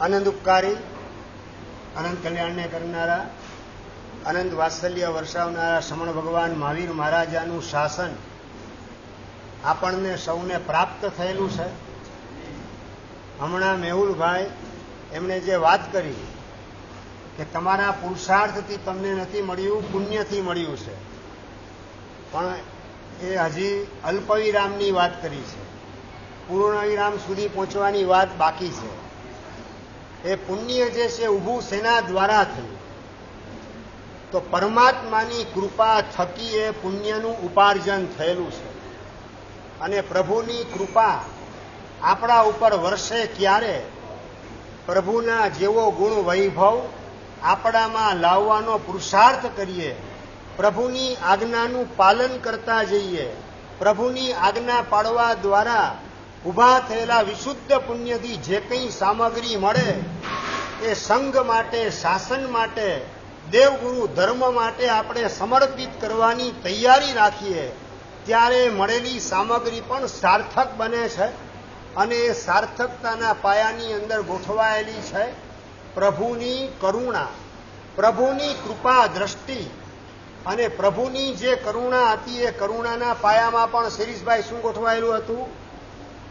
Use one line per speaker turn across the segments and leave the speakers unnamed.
અનંત ઉપકારી અનંત કલ્યાણને કરનારા અનંત વાત્સલ્ય વર્ષાવનારા શ્રમણ ભગવાન મહાવીર મહારાજાનું શાસન આપણને સૌને પ્રાપ્ત થયેલું છે. હમણાં મેહુલભાઈ એમણે જે વાત કરી કે તમારા પુરુષાર્થથી તમને નથી મળ્યું, પુણ્યથી મળ્યું છે. પણ એ હજી અલ્પવિરામની વાત કરી છે. પૂર્ણવિરામ સુધી પહોંચવાની વાત બાકી છે. એ પુણ્ય જે છે, ઊભું સેના દ્વારા થયું. તો પરમાત્માની કૃપા થકી એ પુણ્યનું ઉપાર્જન થયેલું છે. અને પ્રભુની કૃપા આપણા ઉપર વર્ષે ક્યારે? પ્રભુના જેવો ગુણ વૈભવ આપણામાં લાવવાનો પુરુષાર્થ કરીએ. પ્રભુની આજ્ઞાનું પાલન કરતા જઈએ. પ્રભુની આજ્ઞા પાડવા દ્વારા ઊભા થયેલા વિશુદ્ધ પુણ્યથી જે કંઈ સામગ્રી મળે, એ સંઘ માટે, શાસન માટે, દેવગુરુ ધર્મ માટે આપણે સમર્પિત કરવાની તૈયારી રાખીએ, ત્યારે મળેલી સામગ્રી પણ સાર્થક બને છે અને એ સાર્થકતાના પાયાની અંદર ગોઠવાયેલી છે પ્રભુની કરુણા, પ્રભુની કૃપા દ્રષ્ટિ અને પ્રભુની જે કરુણા હતી એ કરુણાના પાયામાં પણ શિરીષભાઈ શું ગોઠવાયેલું હતું?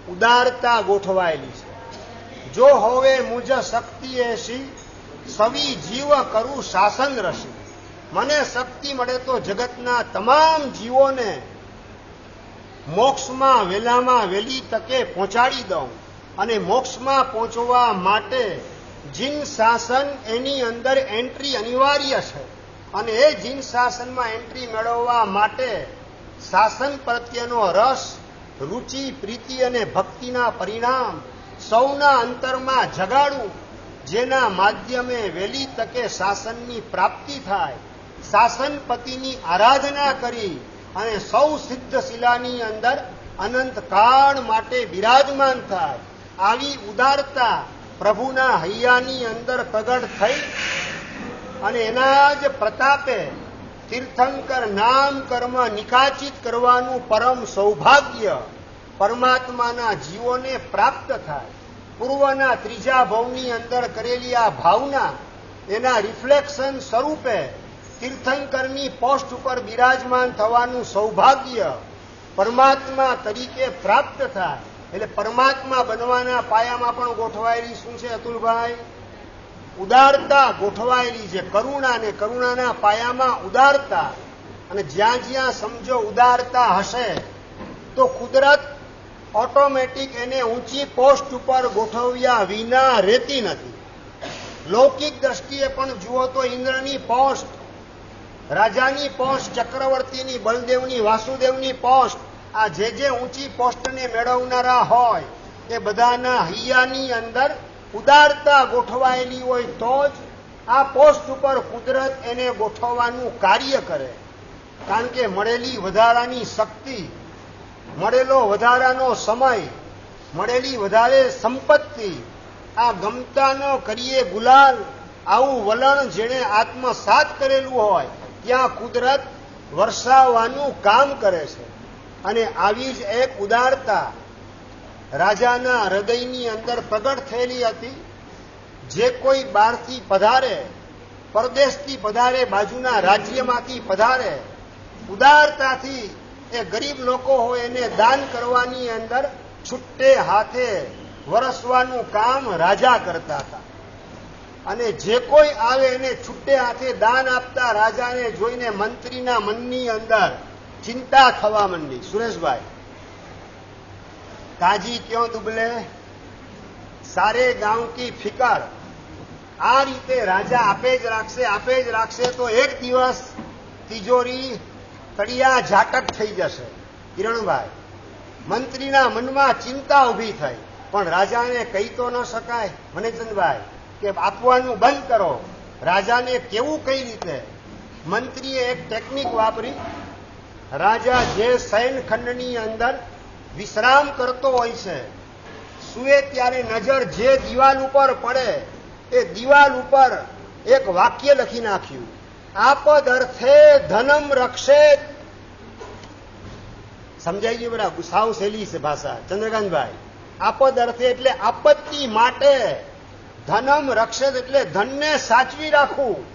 ઉદારતા ગોઠવાયેલી છે. જો હવે મુજ શક્તિ એસી, સવી જીવ કરું શાસન રસી. મને શક્તિ મળે તો જગતના તમામ જીવોને મોક્ષમાં વેલામાં વેલી તકે પહોંચાડી દઉં અને મોક્ષમાં પહોંચવા માટે જીન શાસન એની અંદર એન્ટ્રી અનિવાર્ય છે અને એ જીન શાસનમાં એન્ટ્રી મેળવવા માટે શાસન પ્રત્યેનો રસ રુચિ, પ્રીતિ અને ભક્તિના પરિણામ સૌના અંતરમાં જગાડવું જેના માધ્યમે વહેલી તકે શાસનની પ્રાપ્તિ થાય. શાસનપતિની આરાધના કરી અને સૌ સિદ્ધ શિલાની અંદર અનંત કાળ માટે બિરાજમાન થાય. આવી ઉદારતા પ્રભુના હૈયાની અંદર પ્રગટ થઈ અને એના જ પ્રતાપે તીર્થંકર નામ કર્મ નિકાચિત કરવાનું પરમ સૌભાગ્ય પરમાત્માના જીવોને પ્રાપ્ત થાય. પૂર્વના ત્રીજા ભવની અંદર કરેલી આ ભાવના એના રિફ્લેક્શન સ્વરૂપે તીર્થંકરની પોસ્ટ ઉપર બિરાજમાન થવાનું સૌભાગ્ય પરમાત્મા તરીકે પ્રાપ્ત થાય. એટલે પરમાત્મા બનવાના પાયામાં પણ ગોઠવાયેલી શું છે અતુલભાઈ? ઉદારતા ગોઠવાયેલી છે. કરુણા ને કરુણાના પાયામાં ઉદારતા અને જ્યાં જ્યાં સમજો ઉદારતા હશે, તો કુદરત ઓટોમેટિક એને ઊંચી પોસ્ટ ઉપર ગોઠવ્યા વિના રહેતી નથી. લૌકિક દ્રષ્ટિએ પણ જુઓ તો ઇન્દ્રની પોસ્ટ, રાજાની પોસ્ટ, ચક્રવર્તીની, બલદેવની, વાસુદેવની પોસ્ટ, આ જે જે ઊંચી પોસ્ટને મેળવનારા હોય, એ બધાના હૈયાની અંદર ઉદારતા ગોઠવાયેલી હોય તો જ આ પોસ્ટ ઉપર કુદરત એને ગોઠવવાનું કાર્ય કરે. કારણ કે મળેલી વધારાની શક્તિ, મળેલો વધારાનો સમય, મળેલી વધારે સંપત્તિ, આ ગમતા ન કરીએ ગુલાલ, આવું વલણ જેણે આત્મસાત કરેલું હોય, ત્યાં કુદરત વરસાવવાનું કામ કરે છે. અને આવી જ એક ઉદારતા રાજાના હૃદયની અંદર પ્રગટ થયેલી હતી. જે કોઈ બહારથી પધારે, પરદેશથી પધારે, બાજુના રાજ્યમાંથી પધારે, ઉદારતાથી એ ગરીબ લોકો હોય એને દાન કરવાની અંદર છુટ્ટે હાથે વરસવાનું કામ રાજા કરતા હતા. અને જે કોઈ આવે એને છુટ્ટે હાથે દાન આપતા રાજાને જોઈને મંત્રીના મનની અંદર ચિંતા થવા માંડી. સુરેશભાઈ કાજી ક્યો દુબલે? સારે ગાંવ કી ફિકર. આ રીતે રાજા આપે જ રાખશે, આપે જ રાખશે તો એક દિવસ તિજોરી તળિયા ઝાટક થઈ જશે. કિરણભાઈ, મંત્રીના મનમાં ચિંતા ઊભી થઈ. પણ રાજાને કહી તો ન શકાય. મનેચંદભાઈ કે આપવાનું બંધ કરો. રાજાને કેવું કઈ રીતે? મંત્રીએ એક ટેકનિક વાપરી. રાજા જે શયનખંડની અંદર વિશ્રામ કરતો હોય છે. સુએ ત્યારે નજર જે દિવાલ ઉપર પડે, એ દિવાલ ઉપર એક વાક્ય લખી નાખ્યું. આપદ અર્થે ધનમ રક્ષે. સમજાઈ ગયું બરા સાવ સહેલી છે ભાષા. ચંદ્રકાંતભાઈ આપદ અર્થે એટલે આપત્તિ માટે ધનમ રક્ષત એટલે ધનને સાચવી રાખવું.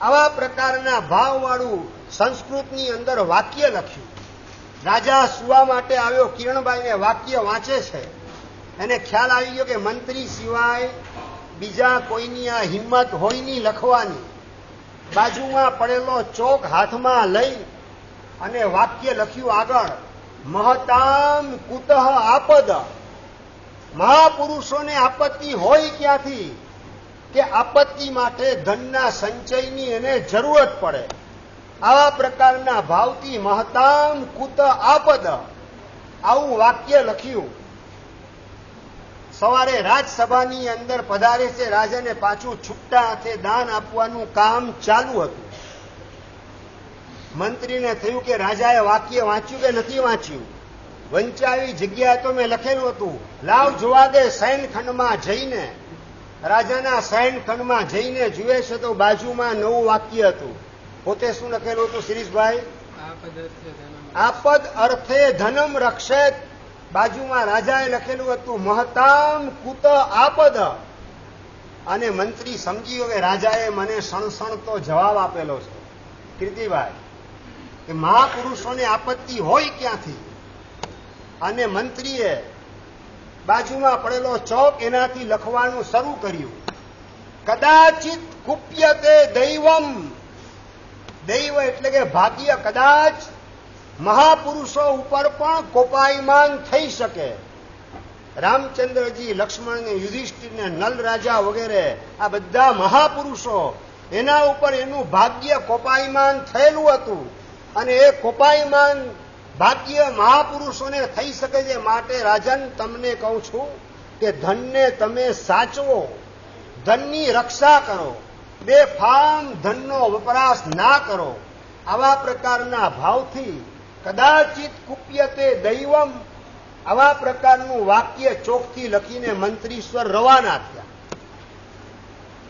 આવા પ્રકારના ભાવવાળું સંસ્કૃતની અંદર વાક્ય લખ્યું. રાજા સુવા માટે આવ્યો, કિરણબાઈને વાક્ય વાંચે છે. એને ખ્યાલ આવી ગયો કે મંત્રી સિવાય બીજા કોઈની આ હિંમત હોય નહીં લખવાની. બાજુમાં પડેલો ચોક હાથમાં લઈ અને વાક્ય લખ્યું આગળ, મહતામ કુતઃ આપદ. મહાપુરુષોને આપત્તિ હોય ક્યાંથી? કે આપત્તિ માટે ધનના સંચયની એને જરૂરત પડે. આવા પ્રકારના ભાવથી મહતામ કુત આપદ. આવું વાક્ય લખ્યું. સવારે રાજસભાની અંદર પધારે છે, રાજાને પાછું છૂટા હાથે દાન આપવાનું કામ ચાલુ હતું. મંત્રીને થયું કે, રાજાએ વાક્ય વાંચ્યું કે નથી વાંચ્યું? વંચાવી જગ્યાએ તો મેં લખેલું હતું, લાવ જોવા દે શયનખંડમાં જઈને. રાજાના શયનખંડમાં જઈને જુએ છે તો બાજુમાં નવું વાક્ય હતું. પોતે શું લખેલું હતું શિરીષભાઈ? આપદ અર્થે ધનમ રક્ષેત બાજુમાં રાજાએ લખેલું હતું મહતામ કુત આપદ. અને મંત્રી સમજી હવે રાજાએ મને સણસણતો જવાબ આપેલો છે. કીર્તિભાઈ કે મહાપુરુષોને આપત્તિ હોય ક્યાંથી? અને મંત્રીએ બાજુમાં પડેલો ચોક એનાથી લખવાનું શરૂ કર્યું. કદાચિત કુપ્યતે દૈવમ દૈવ એટલે કે ભાગ્ય કદાચ મહાપુરુષો ઉપર પણ કોપાયમાન થઈ શકે. રામચંદ્રજી લક્ષ્મણને યુધિષ્ઠિરને નલ રાજા વગેરે આ બધા મહાપુરુષો એના ઉપર એનું ભાગ્ય કોપાયમાન થયેલું હતું અને એ કોપાયમાન ભાગ્ય મહાપુરુષોને થઈ શકે છે માટે રાજન, તમને કહું છું કે ધનને તમે સાચવો, ધનની રક્ષા કરો. બેફામ ધનનો વપરાશ ના કરો. આવા પ્રકારના ભાવથી કદાચિત કુપ્યતે દૈવમ આવા પ્રકારનું વાક્ય ચોકથી લખીને મંત્રીશ્વર રવાના થયા.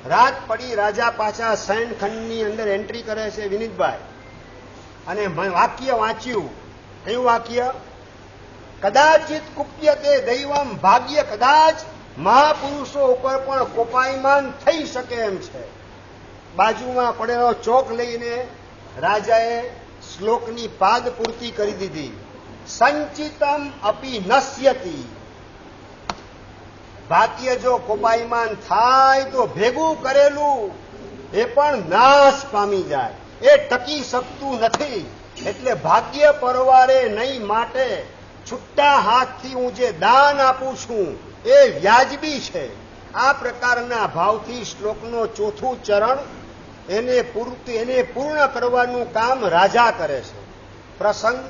રાત પડી, રાજા પાછા શયનખંડની અંદર એન્ટ્રી કરે છે વિનીતભાઈ. અને વાક્ય વાંચ્યું. કયું વાક્ય? કદાચિત કુપ્યતે દૈવમ ભાગ્ય કદાચ મહાપુરુષો ઉપર પણ કોપાયમાન થઈ શકે એમ છે. બાજુમાં પડેલો ચોક લઈને રાજાએ શ્લોકની પાદ પૂર્તિ કરી દીધી. સંચિતમ અપી નસ્યતી ભાગ્ય જો કોપાયમાન થાય તો ભેગું કરેલું એ પણ નાશ પામી જાય. એ ટકી શકતું નથી. એટલે ભાગ્ય પરવારે નહીં માટે છુટ્ટા હાથથી હું જે દાન આપું છું એ વ્યાજબી છે. આ પ્રકારના ભાવથી શ્લોકનો ચોથું ચરણ એને પૂર્તિ એને પૂર્ણ કરવાનું કામ રાજા કરે છે. પ્રસંગ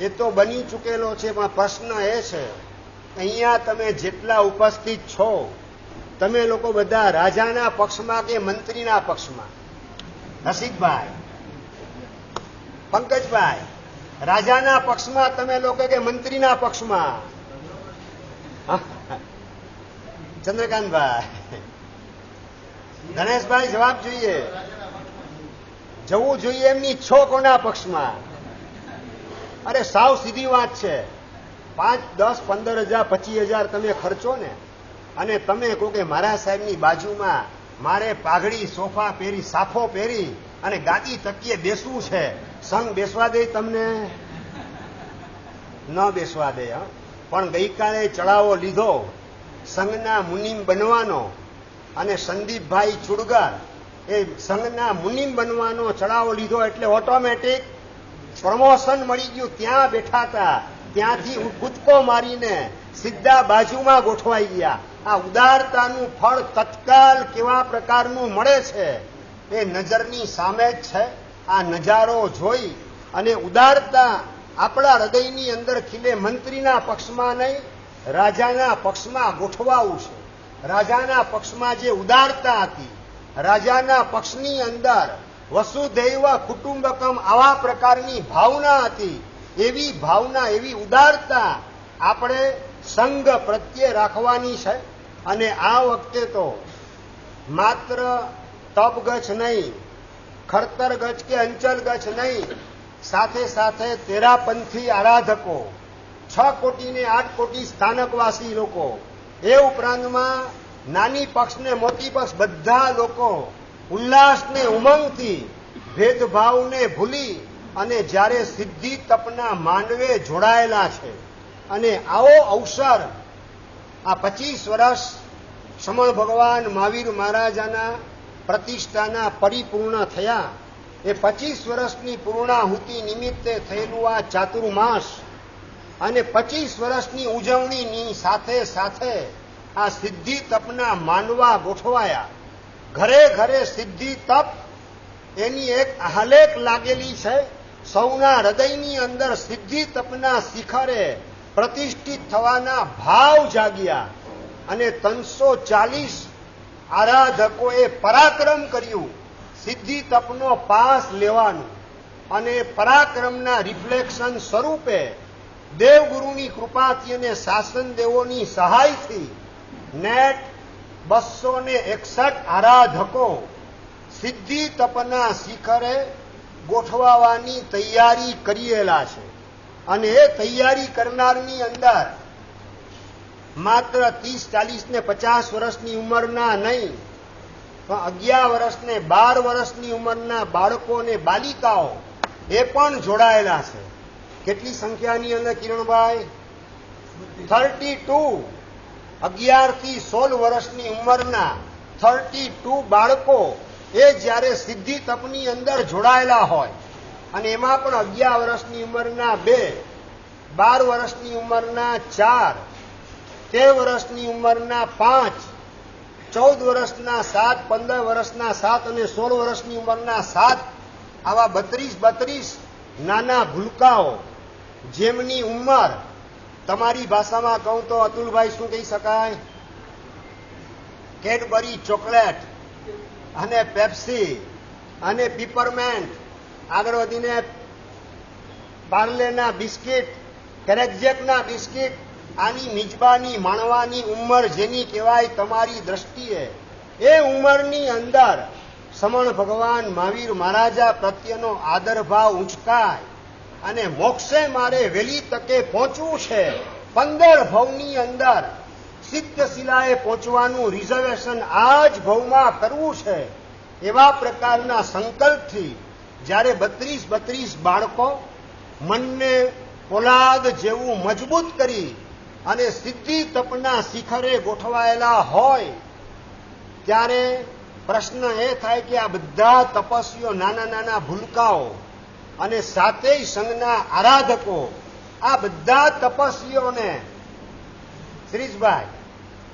એ તો બની ચૂકેલો છે, પણ પ્રશ્ન એ છે, અહીંયા તમે જેટલા ઉપસ્થિત છો, તમે લોકો બધા રાજાના પક્ષમાં કે મંત્રીના પક્ષમાં? રસિકભાઈ, પંકજભાઈ, રાજાના પક્ષમાં તમે લોકો કે મંત્રીના પક્ષમાં? ચંદ્રકાંતભાઈ, ગણેશભાઈ જવાબ જોઈએ. જવું જોઈએ એમની છો કોના પક્ષમાં? અરે, સાવ સીધી વાત છે. પાંચ, દસ, પંદર હજાર, પચીસ હજાર તમે ખર્ચો ને અને તમે કહો કે મારા સાહેબની બાજુમાં મારે પાઘડી, સોફા પહેરી, સાફો પહેરી અને ગાદી તકીએ બેસવું છે. સંઘ બેસવા દે તમને? ન બેસવા દે પણ ગઈકાલે ચડાવો લીધો. સંઘના મુનિમ બનવાનો અને સંદીપભાઈ ચુડગર એ સંઘના મુનિમ બનવાનો ચડાવો લીધો એટલે ઓટોમેટિક પ્રમોશન મળી ગયું. ત્યાં બેઠા હતા. ત્યાંથી કૂદકો મારીને સીધા બાજુમાં ગોઠવાઈ ગયા. આ ઉદારતાનું ફળ તત્કાલ કેવા પ્રકારનું મળે છે એ નજરની સામે જ છે. આ નજારો જોઈ અને ઉદારતા આપણા હૃદયની અંદર ખીલે મંત્રીના પક્ષમાં નહીં, રાજાના પક્ષમાં ગોઠવાવું છે. રાજાના પક્ષમાં જે ઉદારતા હતી રાજાના પક્ષની અંદર વસુધૈવ કુટુંબકમ આવા પ્રકારની ભાવના હતી. એવી ભાવના, એવી ઉદારતા આપણે સંઘ પ્રત્યે રાખવાની છે. અને આ વખતે તો માત્ર તપ ગચ્છ નહીં, ખડતર ગચ્છ કે અંચલ ગચ્છ નહીં, સાથે સાથે તેરાપંથી આરાધકો, છ કોટી ને આઠ કોટી સ્થાનકવાસી લોકો, એ ઉપરાંતમાં નાની પક્ષ ને મોટી પક્ષ બધા લોકો ઉલ્લાસને ઉમંગથી, ભેદભાવને ભૂલી અને જ્યારે સિદ્ધિ તપના માંડવે જોડાયેલા છે. અને આવો અવસર આ પચીસ વર્ષ સમણ ભગવાન મહાવીર મહારાજાના પ્રતિષ્ઠાના પરિપૂર્ણ થયા. એ પચીસ વર્ષની પૂર્ણાહુતિ નિમિત્તે થયેલું આ ચાતુર્માસ અને પચીસ વર્ષની ઉજવણીની સાથે સાથે આ સિદ્ધિ તપના માનવા ગોઠવાયા. ઘરે ઘરે સિદ્ધિ તપ, એની એક આલેખ લાગેલી છે. સૌના હૃદયની અંદર સિદ્ધિ તપના શિખરે પ્રતિષ્ઠિત થવાના ભાવ જાગ્યા અને ત્રણસો ચાલીસ આરાધકોએ પરાક્રમ કર્યું. સિદ્ધિ તપનો પાસ લેવાનું અને પરાક્રમના રિફ્લેક્શન સ્વરૂપે દેવગુરુની કૃપાથી અને શાસન દેવોની સહાયથી નેટ બસો ને એકસઠ આરાધકો સિદ્ધિ તપના શિખરે ગોઠવાવાની તૈયારી કરીએલા છે. અને એ તૈયારી કરનારની અંદર માત્ર ત્રીસ, ચાલીસ ને પચાસ વર્ષની ઉંમરના નહીં, પણ અગિયાર વર્ષ ને બાર વર્ષની ઉંમરના બાળકો અને બાલિકાઓ એ પણ જોડાયેલા છે. કેટલી સંખ્યાની અંદર કિરણભાઈ? Thirty two. અગિયારથી સોળ વર્ષની ઉંમરના થર્ટી ટુ બાળકો એ જ્યારે સિદ્ધિ તપની અંદર જોડાયેલા હોય અને એમાં પણ અગિયાર વર્ષની ઉંમરના બે, બાર વર્ષની ઉંમરના ચાર, તેર વર્ષની ઉંમરના પાંચ, ચૌદ વર્ષના સાત, પંદર વર્ષના સાત અને સોળ વર્ષની ઉંમરના સાત આવા બત્રીસ બત્રીસ નાના ભૂલકાઓ જેમની ઉંમર તમારી ભાષામાં કહું તો અતુલભાઈ શું કહી શકાય? કેડબરી ચોકલેટ અને પેપ્સી અને પીપરમેન્ટ આગળ વધીને પાર્લેના બિસ્કિટ, કેરેક્જેકના બિસ્કિટ, આની મિજબાની, માણવાની ઉંમર જેની કહેવાય તમારી દ્રષ્ટિએ. એ ઉંમરની અંદર સમણ ભગવાન મહાવીર મહારાજા પ્રત્યેનો આદરભાવ ઉંચકાય. અને મોક્ષે મારે વહેલી તકે પહોંચવું છે. પંદર ભવની અંદર સિદ્ધ શિલાએ પહોંચવાનું રિઝર્વેશન આ જ ભવમાં કરવું છે. એવા પ્રકારના સંકલ્પથી જ્યારે બત્રીસ બત્રીસ બાળકો મનને પોલાદ જેવું મજબૂત કરી અને સિદ્ધિ તપના શિખરે ગોઠવાયેલા હોય, ત્યારે પ્રશ્ન એ થાય કે આ બધા તપસ્વીઓ નાના નાના ભૂલકાઓ અને સાતેય સંઘના આરાધકો, આ બધા તપસ્વીઓને શ્રીજભાઈ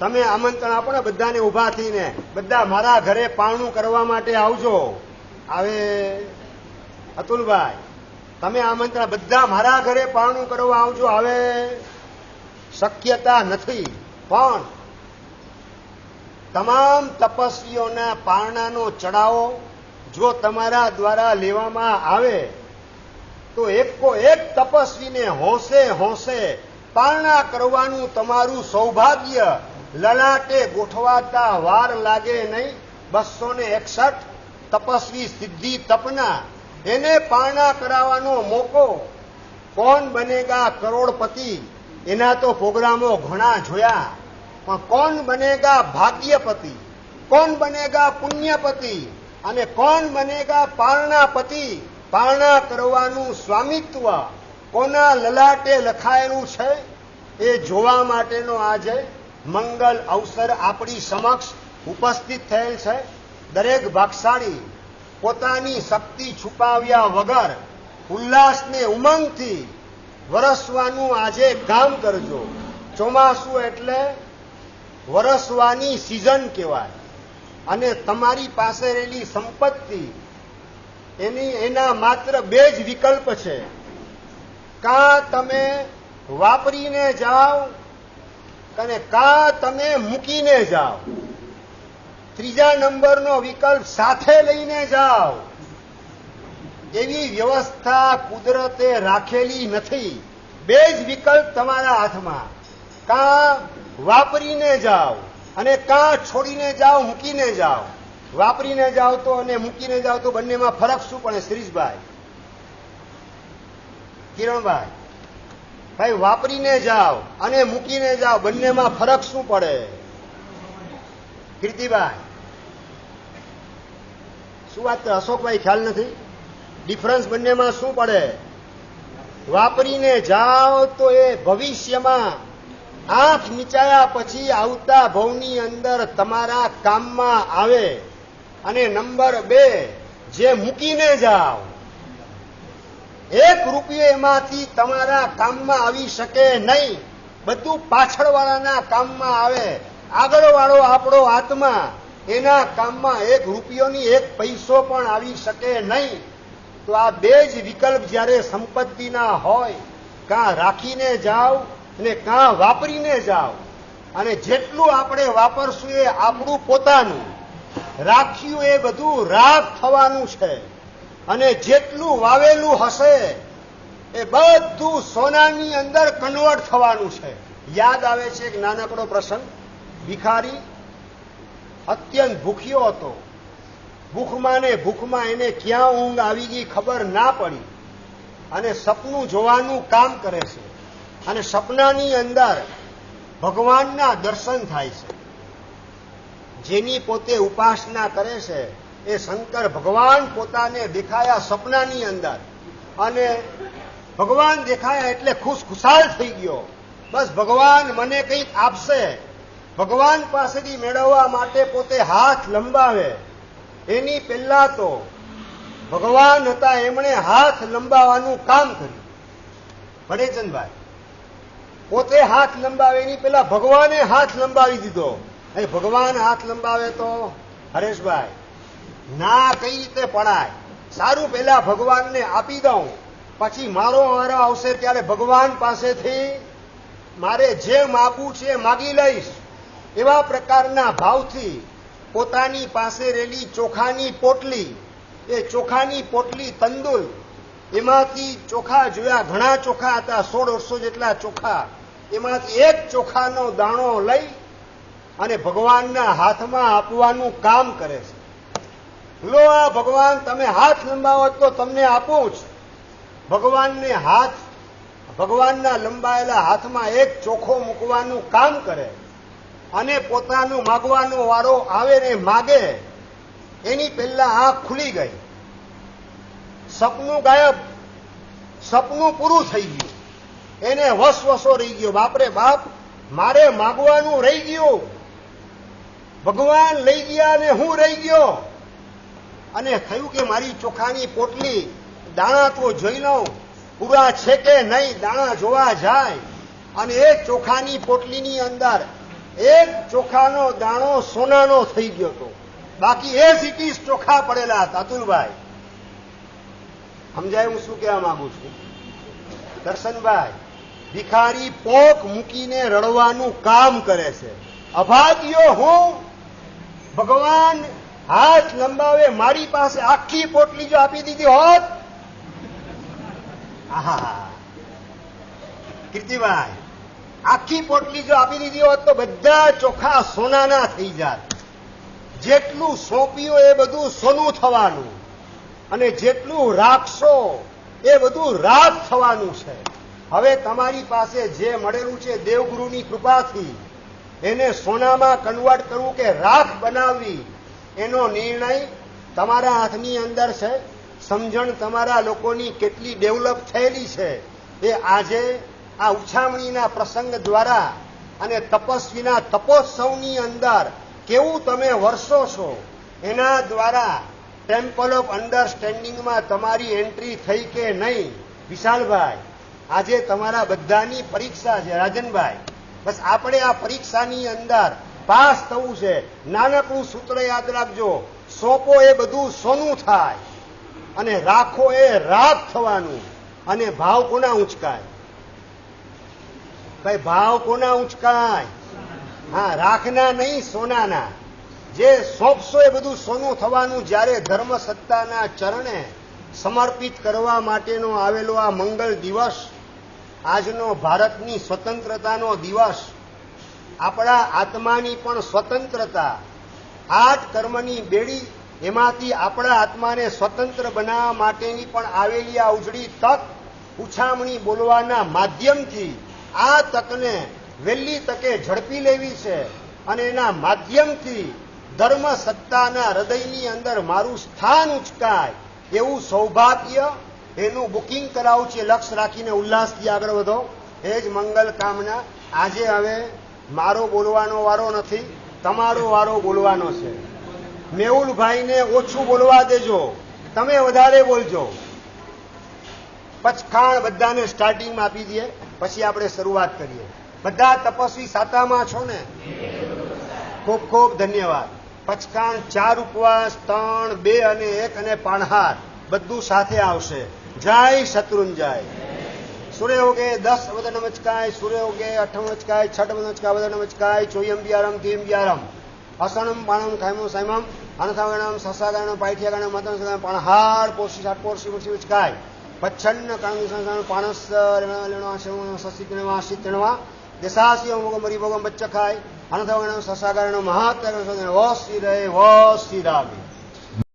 તમે આમંત્રણ આપો ને બધાને ઊભા થઈને, બધા મારા ઘરે પાણું કરવા માટે આવજો. આવે, અતુલભાઈ, તમે આમંત્રણ, બધા મારા ઘરે પાણું કરવા આવજો હવે શક્યતા નથી, પણ તમામ તપસ્વીઓના પારણાનો ચડાવો જો તમારા દ્વારા લેવામાં આવે તો એકો એક તપસ્વીને હોંશે હોંશે પારણા કરવાનું તમારું સૌભાગ્ય. લલાટે ગોઠવાતા વાર લાગે નહીં. બસો ને એકસઠ તપસ્વી સિદ્ધિ તપના. એને પારણા કરાવવાનો મોકો. કોણ બનેગા કરોડપતિ? એના તો પ્રોગ્રામો ઘણા જોયા. પણ કોણ બનેગા ભાગ્યપતિ? કોણ બનેગા પુણ્યપતિ? અને કોણ બનેગા પારણાપતિ? પારણા કરવાનું સ્વામિત્વ કોના લલાટે લખાયેલું છે એ જોવા માટેનો આજે મંગલ અવસર આપણી સમક્ષ ઉપસ્થિત થયેલ છે. દરેક ભાગશાળી પોતાની શક્તિ છુપાવ્યા વગર ઉલ્લાસને ઉમંગથી વરસવાનું આજે કામ કરજો. ચોમાસું એટલે વરસવાની સિઝન કહેવાય. અને તમારી પાસે રહેલી સંપત્તિ એની, એના માત્ર બે જ વિકલ્પ છે. કાં તમે વાપરીને જાઓ અને કાં તમે મૂકીને જાઓ. ત્રીજા નંબરનો વિકલ્પ સાથે લઈને જાઓ. એવી વ્યવસ્થા કુદરતે રાખેલી નથી. બે જ વિકલ્પ તમારા હાથમાં. કાં વાપરીને જાઓ અને કાં છોડીને જાઓ, મૂકીને જાઓ. વાપરીને જાઓ તો અને મૂકીને જાઓ તો બંનેમાં ફરક શું પડે? શ્રીષભાઈ. કિરણભાઈ. ભાઈ, વાપરીને જાઓ અને મૂકીને જાઓ, બંનેમાં ફરક શું પડે? કીર્તિભાઈ. શું વાત અશોકભાઈ, ખ્યાલ નથી? ડિફરન્સ બંનેમાં શું પડે? વાપરીને જાઓ તો એ ભવિષ્યમાં આંખ નીચાયા પછી આવતા ભવની અંદર તમારા કામમાં આવે. અને નંબર બે, જે મૂકીને જાઓ. એક રૂપિયો એમાંથી તમારા કામમાં આવી શકે નહીં. બધું પાછળવાળાના કામમાં આવે. આગળવાળો આપણો આત્મા, એના કામમાં એક રૂપિયોની એક પૈસો પણ આવી શકે નહીં. તો આ બે જ વિકલ્પ જ્યારે સંપત્તિના હોય, કાં રાખીને જાઓ અને કાં વાપરીને જાઓ. અને જેટલું આપણે વાપરશું એ આપણું પોતાનું. રાખ્યું એ બધું રાખ થવાનું છે. અને જેટલું વાવેલું હશે, એ બધું સોનાની અંદર કન્વર્ટ થવાનું છે. યાદ આવે છે એક નાનકડો પ્રસંગ. ભિખારી અત્યંત ભૂખ્યો હતો. ભૂખમાં ને ભૂખમાં એને ક્યાં ઊંઘ આવી ગઈ ખબર ના પડી. અને સપનું જોવાનું કામ કરે છે. અને સપનાની અંદર ભગવાનના દર્શન થાય છે. જેની પોતે ઉપાસના કરે છે, એ શંકર ભગવાન પોતાને દેખાયા સપનાની અંદર. અને ભગવાન દેખાયા એટલે ખુશ ખુશાલ થઈ ગયો. બસ ભગવાન મને કંઈક આપશે. ભગવાન પાસેથી મેળવવા માટે પોતે હાથ લંબાવે. એની પહેલા તો ભગવાન હતા, એમણે હાથ લંબાવવાનું કામ કર્યું. ભડેચંદભાઈ પોતે હાથ લંબાવે, એની પહેલા ભગવાને હાથ લંબાવી દીધો. એ ભગવાન હાથ લંબાવે તો હરેશભાઈ, ના કઈ રીતે પડાય? સારું પેલા ભગવાનને આપી દઉં, પછી મારો વારો આવશે ત્યારે ભગવાન પાસેથી મારે જે માગવું છે માગી લઈશ. એવા પ્રકારના ભાવથી પોતાની પાસે રહેલી ચોખાની પોટલી, એ ચોખાની પોટલી તંદુલ એમાંથી ચોખા જોયા, ઘણા ચોખા હતા, સોળ વર્ષો જેટલા ચોખા, એમાંથી એક ચોખાનો દાણો લઈ અને ભગવાનના હાથમાં આપવાનું કામ કરે છે. લો આ ભગવાન, તમે હાથ લંબાવો તો તમને આપું જ. ભગવાનને હાથ, ભગવાનના લંબાયેલા હાથમાં એક ચોખ્ખો મૂકવાનું કામ કરે. અને પોતાનું માગવાનો વારો આવે ને માગે, એની પહેલા આંખ ખુલી ગઈ. સપનું ગાયબ, સપનું પૂરું થઈ ગયું. એને વસવસો રહી ગયો. બાપરે બાપ, મારે માગવાનું રહી ગયું. ભગવાન લઈ ગયા અને હું રહી ગયો. અને થયું કે મારી ચોખાની પોટલી દાણા તો જોઈ લઉં. પૂરા છે કે નહીં દાણા જોવા જાય. અને એ ચોખાની પોટલીની અંદર એક ચોખાનો દાણો સોનાનો થઈ ગયો હતો. બાકી એ સિટીસ ચોખા પડેલા હતા, અતુલભાઈ. સમજાય હું શું કહેવા માંગુ છું? દર્શનભાઈ, ભિખારી પોક મૂકીને રડવાનું કામ કરે છે. અભાગ્યો હું ભગવાન હાથ લંબાવે, મારી પાસે આખી પોટલી જો આપી દીધી હોત? કીર્તિભાઈ, આખી પોટલી જો આપી દીધી હોત તો બધા ચોખા સોનાના થઈ જાત. જેટલું સોંપ્યું એ બધું સોનું થવાનું. અને જેટલું રાખશો એ બધું રાખ થવાનું છે. હવે તમારી પાસે જે મળેલું છે દેવગુરુની કૃપાથી એને સોનામાં કન્વર્ટ કરવું કે રાખ બનાવવી, એનો નિર્ણય તમારા હાથની અંદર છે. સમજણ તમારા લોકોની કેટલી ડેવલપ થયેલી છે. એ આજે આ ઉછામણીના પ્રસંગ દ્વારા અને તપસ્વીના તપોત્સવની અંદર કેવું તમે વર્ષો છો, એના દ્વારા ટેમ્પલ ઓફ અન્ડરસ્ટેન્ડિંગમાં તમારી એન્ટ્રી થઈ કે નહીં? વિશાલભાઈ, આજે તમારા બધાની પરીક્ષા છે. રાજનભાઈ બસ આપણે આ પરીક્ષાની અંદર પાસ થવું છે. નાનકડું સૂત્ર યાદ રાખજો. સોપો એ બધું સોનું થાય અને રાખો એ રાખ થવાનું અને ભાવ કોના ઉંચકાય કઈ ભાવ કોના ઉંચકાય હા, રાખના નહીં, સોનાના. જે સોંપશો એ બધું સોનું થવાનું જ્યારે ધર્મ સત્તાના ચરણે સમર્પિત કરવા માટેનો આવેલો આ મંગલ દિવસ આજનો ભારતની સ્વતંત્રતાનો દિવસ. આપણા આત્માની પણ સ્વતંત્રતા. આઠ કર્મની બેડી એમાંથી આપણા આત્માને સ્વતંત્ર બનાવવા માટેની પણ આવેલી આ ઉજળી તક ઉછામણી બોલવાના માધ્યમથી આ તકને વહેલી તકે ઝડપી લેવી છે અને એના માધ્યમથી ધર્મ સત્તાના હૃદયની અંદર મારું સ્થાન ઉચકાય એવું સૌભાગ્ય એનું બુકિંગ કરાવું છે લક્ષ રાખીને ઉલ્લાસથી આગળ વધો. એ જ મંગલ કામના. આજે હવે મારો બોલવાનો વારો નથી, તમારો વારો બોલવાનો છે. મેહુલભાઈને ઓછું બોલવા દેજો. તમે વધારે બોલજો. પચખાણ બધાને સ્ટાર્ટિંગમાં આપી દઈએ, પછી આપણે શરૂઆત કરીએ. બધા તપસ્વી સાતામાં છો ને? ખૂબ ખૂબ ધન્યવાદ. પચખાણ, ચાર ઉપવાસ, ત્રણ, બે અને એક અને પાણહાર, બધું સાથે આવશે. જય શત્રુંજય. સૂર્ય ઉગે દસ વદન નમચકાય સૂર્ય ઉગે અઠમ નમસ્કાય, છઠ નમસ્કાર વદન નમચકાય ચોયમ બિયારમ, ધીમ બિયારમ. અસણમ પાણમ ખાયમો સાયમમ, અનથાગણમ, સસાગણમ, પાયઠિયાગણમ મતન સગણમ પાણહાર પોષી સાત પોષી પોષી ઉચકાય પચ્છન્ન કાંગ સંસાર પાણસ લેણો શિવણ સસિકણવા શિતણવા દેશાસી અમુગમ મરી ભોગમ બચ્ચ ખાય અનથાગણમ, સસાગણમ મહાત્યાગણ વસી રહે, વસી રાગે.